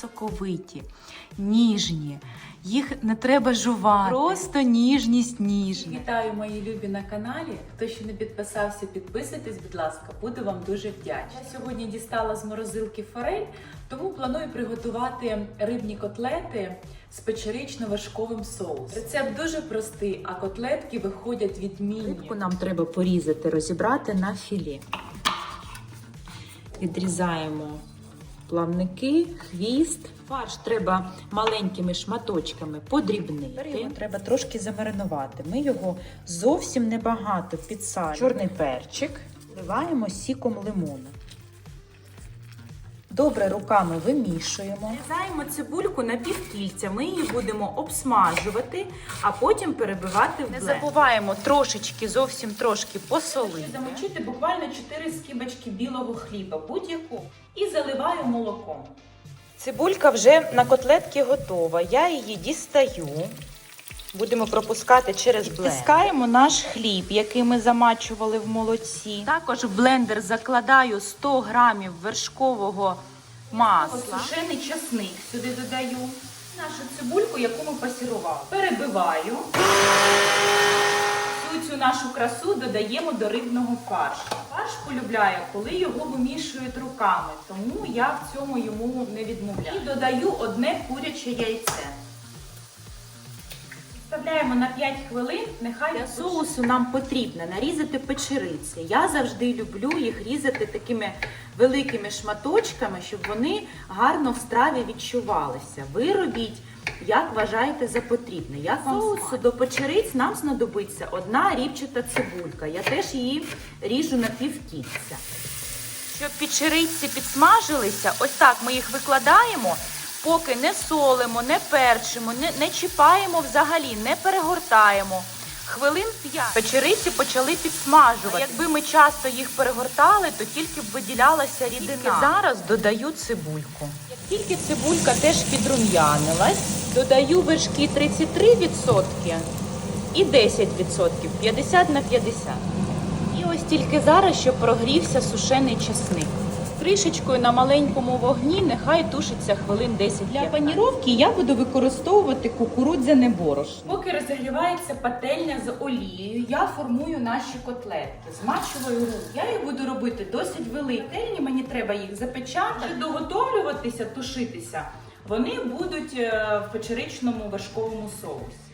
соковиті, ніжні. Їх не треба жувати. Просто ніжність ніжні. Вітаю, мої любі на каналі. Хто ще не підписався, підписуйтесь, будь ласка, буду вам дуже вдячна. Я сьогодні дістала з морозилки форель, тому планую приготувати рибні котлети з печерично-вершковим соусом. Рецепт дуже простий, а котлетки виходять відмінні. Рибку нам треба порізати, розібрати на філі. Відрізаємо плавники, хвіст. Фарш треба маленькими шматочками подрібнити. Тепер його треба трошки замаринувати. Ми його зовсім небагато підсалюємо. Чорний перчик вливаємо сіком лимону. Добре руками вимішуємо. Нарізаємо цибульку на півкільця. Ми її будемо обсмажувати, а потім перебивати в Не забуваємо трошечки, зовсім трошки посолити. Замочити буквально 4 скибочки білого хліба, будь-яку, і заливаю молоком. Цибулька вже на котлетки готова. Я її дістаю. Будемо пропускати через блендер. Втискаємо наш хліб, який ми замачували в молоці. Також в блендер закладаю 100 грамів вершкового масла. Сушений часник сюди додаю. Нашу цибульку, яку ми пасірували. Перебиваю. Всю цю нашу красу додаємо до рибного фаршу. Фарш полюбляє, коли його вимішують руками, тому я в цьому йому не відмовляю. І додаю одне куряче яйце. Вставляємо на 5 хвилин, нехай Для соусу нам потрібно нарізати печериці. Я завжди люблю їх різати такими великими шматочками, щоб вони гарно в страві відчувалися. Ви робіть, як вважаєте за потрібне. Вам соусу до печериць нам знадобиться одна рібчата цибулька. Я теж її ріжу на півкільця. Щоб печериці підсмажилися, ось так ми їх викладаємо. Поки не солимо, не перчимо, не, не чіпаємо взагалі, не перегортаємо. Хвилин 5 печериці почали підсмажувати. Якби ми часто їх перегортали, то тільки б виділялася рідина. Тільки зараз додаю цибульку. Як тільки цибулька теж підрум'янилась, додаю вершки 33% і 10%, 50 на 50. І ось тільки зараз, що прогрівся сушений чесник. Кришечкою на маленькому вогні нехай тушиться хвилин 10 Для паніровки я буду використовувати кукурудзяне борошно. Поки розігрівається пательня з олією, я формую наші котлетки. Змачую руку. Я їх буду робити досить великі. Пательні мені треба їх запечати, доготовлюватися, тушитися. Вони будуть е, в печеричному вершковому соусі.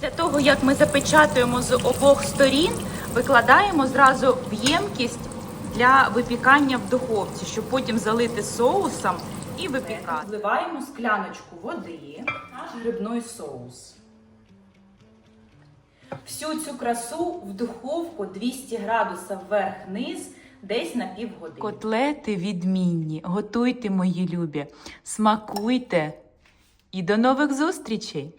Для того, як ми запечатуємо з обох сторін, викладаємо зразу в ємкість для випікання в духовці, щоб потім залити соусом і випікати. Вливаємо скляночку води, наш грибний соус. Всю цю красу в духовку 200 градусів вверх-низ, десь на півгодини. Котлети відмінні. Готуйте, мої любі, смакуйте і до нових зустрічей!